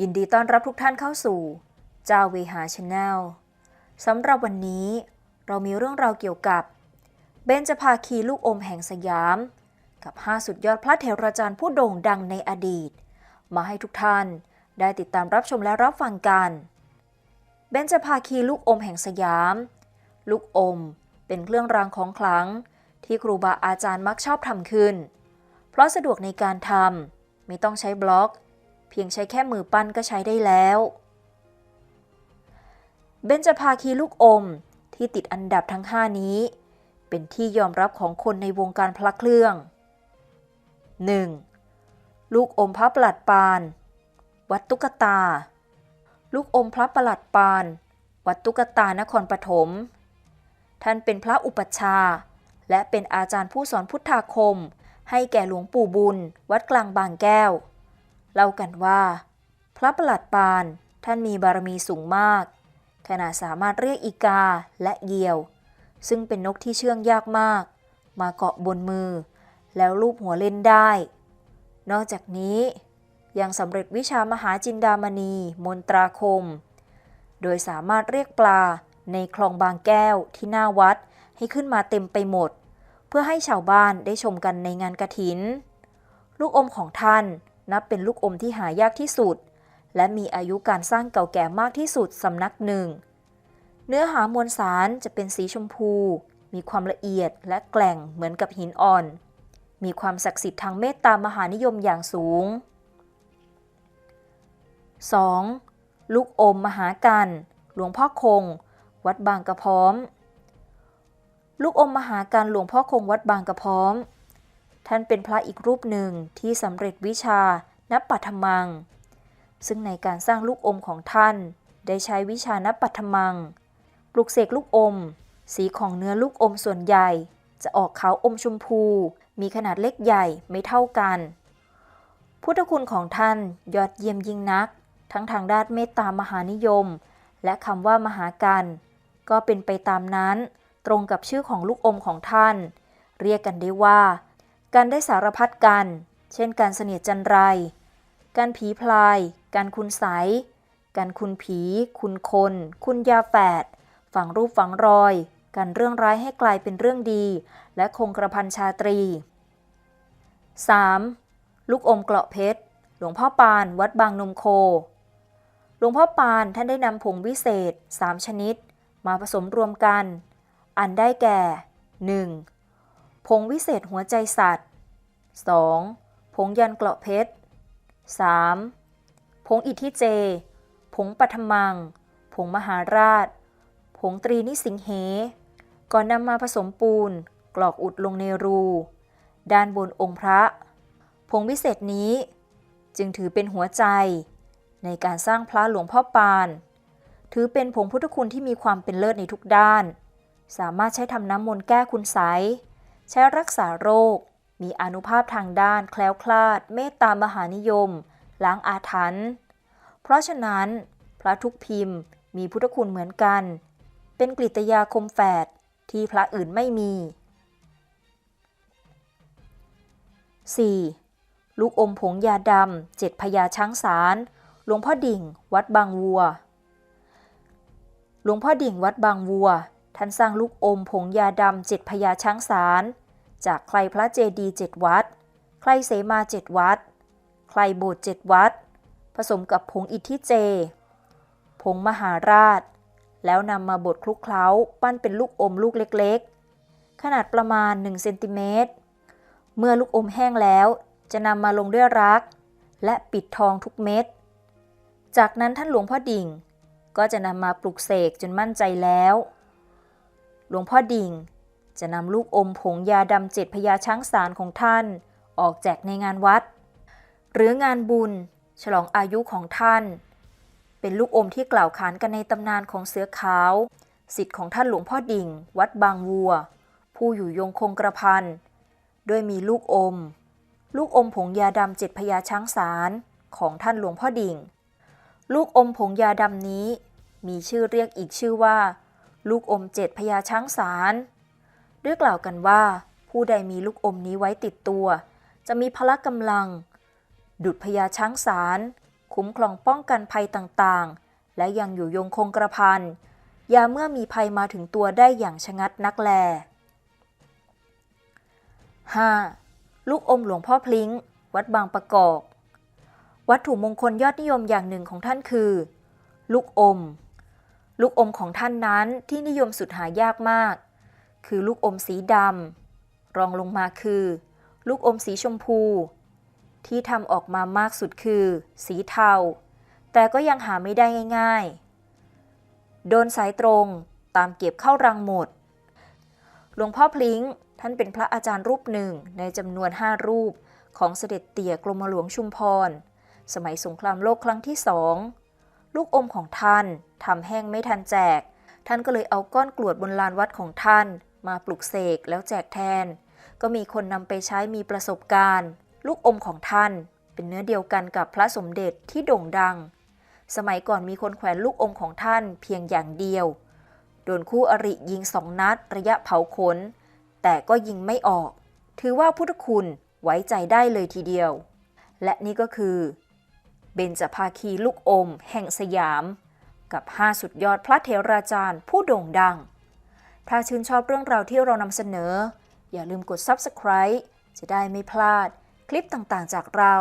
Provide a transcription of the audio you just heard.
ยินดีต้อนรับทุกท่านเข้าสู่เจ้าเวหาชาแนลสำหรับวันนี้เรามีเรื่องราวเกี่ยวกับ เบญจภาคีลูกอมแห่งสยาม กับ 5 สุดยอดพระเถราจารย์ผู้โด่งดังในอดีต มาให้ทุกท่านได้ติดตามรับชมและรับฟังกัน เบญจภาคีลูกอมแห่งสยาม ลูกอมเป็นเครื่องรางของขลัง ที่ครูบาอาจารย์มักชอบทำขึ้น เพราะสะดวกในการทำไม่ต้องใช้บล็อก พียงใช้แค่มือปั้นก็ใช้ได้แล้ว เบญจภาคีลูกอมที่ติดอันดับทั้ง 5 นี้ เป็นที่ยอมรับของคนในวงการพระเครื่อง 1. ลูกอมพระประหลัดปาน วัดตุกตา ลูกอมพระประหลัดปาน วัดตุกตานครปฐม ท่านเป็นพระอุปัชฌาย์และเป็นอาจารย์ผู้สอนพุทธาคม ให้แก่หลวงปู่บุญ วัดกลางบางแก้ว เล่ากันว่า พระประหลัดปานท่านมีบารมีสูงมาก ขนาดสามารถเรียกอีกาและเหยี่ยว ซึ่งเป็นนกที่เชื่องยากมาก มาเกาะบนมือ แล้วลูบหัวเล่นได้ นอกจากนี้ยังสำเร็จวิชามหาจินดามณี มนตราคม โดยสามารถเรียกปลาในคลองบางแก้วที่หน้าวัดให้ขึ้นมาเต็มไปหมด เพื่อให้ชาวบ้านได้ชมกันในงานกระถิน ลูกอมของท่าน นับเป็นลูกอมที่หายากที่สุด และมีอายุการสร้างเก่าแก่มากที่สุดสำนักหนึ่ง เนื้อหามวลสารจะเป็นสีชมพู มีความละเอียดและแกล่งเหมือนกับหินอ่อน มีความศักดิ์สิทธิ์ทางเมตตามหานิยมอย่างสูง 2. ลูกอมมหากัน หลวงพ่อคง วัดบางกระพร้อม ลูกอมมหากันหลวงพ่อคงวัดบางกระพร้อม ท่านเป็นพระอีกรูปหนึ่งที่สำเร็จวิชานับปัทมัง ซึ่งในการสร้างลูกอมของท่านได้ใช้วิชานับปัทมัง ปลุกเสกลูกอม สีของเนื้อลูกอมส่วนใหญ่ จะออกขาวอมชมพู มีขนาดเล็กใหญ่ไม่เท่ากัน พุทธคุณของท่านยอดเยี่ยมยิ่งนัก ทั้งทางด้านเมตตามหานิยม และคำว่ามหากันก็เป็นไปตามนั้น ตรงกับชื่อของลูกอมของท่าน เรียกกันได้ว่า การได้สารพัดกัน เช่นการเสนียดจันไร การผีพลาย การคุณใสยการคุณผี คุณคน คุณยาแฝด ฝังรูปฝังรอย การเรื่องร้ายให้กลายเป็นเรื่องดี และคงกระพันชาตรี 3. ลูกอมเกราะเพชร หลวงพ่อปานวัดบางนมโค หลวงพ่อปานท่านได้นำผงวิเศษ 3 ชนิด มาผสมรวมกัน อันได้แก่ 1. ผงวิเศษหัวใจสัตว์ 2. ผงยันเกราะเพชร 3. ผงอิทธิเจ ผงปัทมัง ผงมหาราช ผงตรีนิสิงเห ก่อนนำมาผสมปูน กรอกอุดลงในรู ด้านบนองค์พระ ผงวิเศษนี้ จึงถือเป็นหัวใจ ในการสร้างพระหลวงพ่อปาน ถือเป็นผงพุทธคุณที่มีความเป็นเลิศในทุกด้าน สามารถใช้ทำน้ำมนต์แก้คุณไส ใช้รักษาโรค มีอนุภาพทางด้านแคล้วคลาด เมตตามหานิยม ล้างอาถรรพ์เพราะฉะนั้น พระทุกพิมพ์มีพุทธคุณเหมือนกัน เป็นกฤตยาคมแฝดที่พระอื่นไม่มี 4. ลูกอมผงยาดำเจ็ดพญาช้างสาร หลวงพ่อดิ่ง วัดบางวัว หลวงพ่อดิ่งวัดบางวัว ท่านสร้างลูกอมผงยาดำเจ็ดพญาช้างสาร จากใครพระเจดีเจ็ดวัด ใครเสมาเจ็ดวัด ใครโบสถ์เจ็ดวัด ผสมกับผงอิทธิเจ ผงมหาราช แล้วนำมาบดคลุกเคล้า ปั้นเป็นลูกอมลูกเล็กๆ ขนาดประมาณ1เซนติเมตร เมื่อลูกอมแห้งแล้วจะนำมาลงด้วยรัก และปิดทองทุกเม็ด จากนั้นท่านหลวงพ่อดิ่ง ก็จะนำมาปลุกเสกจนมั่นใจแล้ว ลวงพ่อดิ่ง จะนำลูกอมผงยาดำเจ็ดพญาช้างสารของท่าน ออกแจกในงานวัด หรืองานบุญ ฉลองอายุของท่าน เป็นลูกอมที่กล่าวขานกันในตำนานของเสือขาวสิทธิ์ของท่านหลวงพ่อดิ่ง วัดบางวัว ผู้อยู่ยงคงกระพันด้วยมีลูกอม ลูกอมผงยาดำเจ็ดพญาช้างสารของท่านหลวงพ่อดิ่ง ลูกอมผงยาดำนี้ มีชื่อเรียกอีกชื่อว่า ลูกอมเจ็ดพญาช้างสารด้วยกล่าวกันว่า ผู้ใดมีลูกอมนี้ไว้ติดตัว จะมีพละกำลัง ดุดพญาช้างสารคุ้มครองป้องกันภัยต่างๆ และยังอยู่ยงคงกระพันยาเมื่อมีภัยมาถึงตัวได้อย่างชะงัดนักแล 5. ลูกอมหลวงพ่อพลิงวัดบางประกอบ วัตถุมงคลยอดนิยมอย่างหนึ่งของท่านคือ ลูกอม ลูกอมของท่านนั้นที่นิยมสุดหายากมาก คือลูกอมสีดำรองลงมาคือ ลูกอมสีชมพู ที่ทำออกมามากสุดคือ สีเทา แต่ก็ยังหาไม่ได้ง่าย ๆ โดนสายตรงตามเก็บเข้ารังหมด หลวงพ่อพลิงท่านเป็นพระอาจารย์รูปหนึ่งในจำนวนห้ารูปของเสด็จเตี่ยกรมหลวงชุมพร สมัยสงครามโลกครั้งที่สอง ลูกอมของท่านทำแห้งไม่ทันแจก ท่านก็เลยเอาก้อนกรวดบนลานวัดของท่าน มาปลุกเสกแล้วแจกแทน ก็มีคนนำไปใช้มีประสบการณ์ ลูกอมของท่าน เป็นเนื้อเดียวกันกับพระสมเด็จที่โด่งดัง สมัยก่อนมีคนแขวนลูกอมของท่านเพียงอย่างเดียว โดนคู่อริยิงสองนัดระยะเผาขน แต่ก็ยิงไม่ออก ถือว่าพุทธคุณไว้ใจได้เลยทีเดียว และนี่ก็คือ เบญจภาคีลูกอม แห่งสยาม กับ 5 สุดยอดพระเถราจารย์ผู้โด่งดัง ถ้าชื่นชอบเรื่องราวที่เรานำเสนอ อย่าลืมกด Subscribe จะได้ไม่พลาดคลิปต่างๆจากเรา